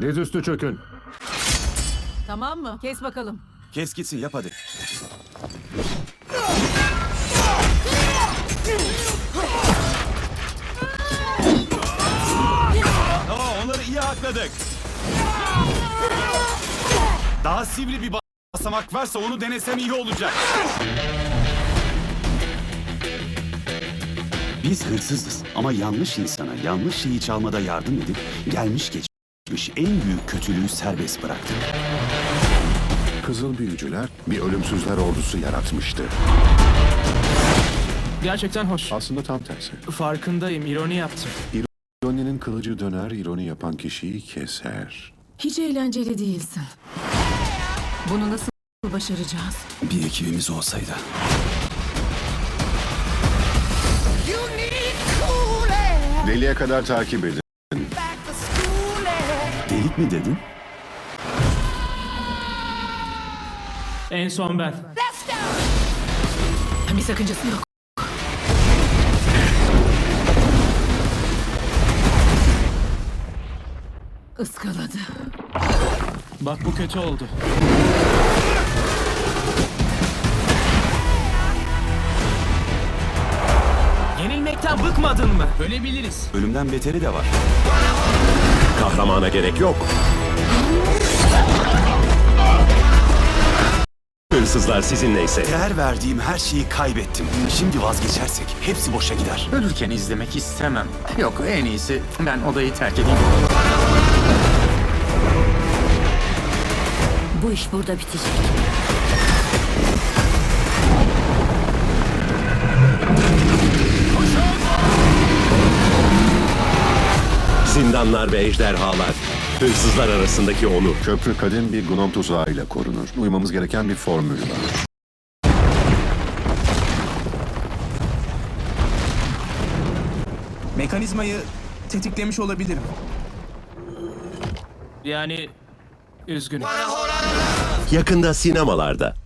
Dizüstü çökün. Tamam mı? Kes bakalım. Kes gitsin yap hadi. Aa, onları iyi hakladık. Daha sivri bir basamak varsa onu denesem iyi olacak. Biz hırsızız ama yanlış insana yanlış şeyi çalmada yardım edip gelmiş geçmiş en büyük kötülüğü serbest bıraktık. Kızıl büyücüler bir ölümsüzler ordusu yaratmıştı. Gerçekten hoş. Aslında tam tersi. Farkındayım, ironi yaptım. İroninin kılıcı döner, ironi yapan kişiyi keser. Hiç eğlenceli değilsin. Bunu nasıl başaracağız? Bir ekibimiz olsaydı. Deliye kadar takip edin. Mi dedin? En son ben. Bir sakıncası yok. Iskaladı. Bak bu kötü oldu. Yenilmekten bıkmadın mı? Ölebiliriz. Ölümden beteri de var. Kahramana gerek yok. Hırsızlar sizinleyse Değer verdiğim her şeyi kaybettim. Şimdi vazgeçersek hepsi boşa gider. Ölürken izlemek istemem. Yok en iyisi ben odayı terk edeyim. Bu iş burada bitecek. Zindanlar ve ejderhalar, hırsızlar arasındaki onur. Köprü kadim bir gnom tuzağıyla korunur. Uymamız gereken bir formül var. Mekanizmayı tetiklemiş olabilirim. Yani üzgünüm. Yakında sinemalarda.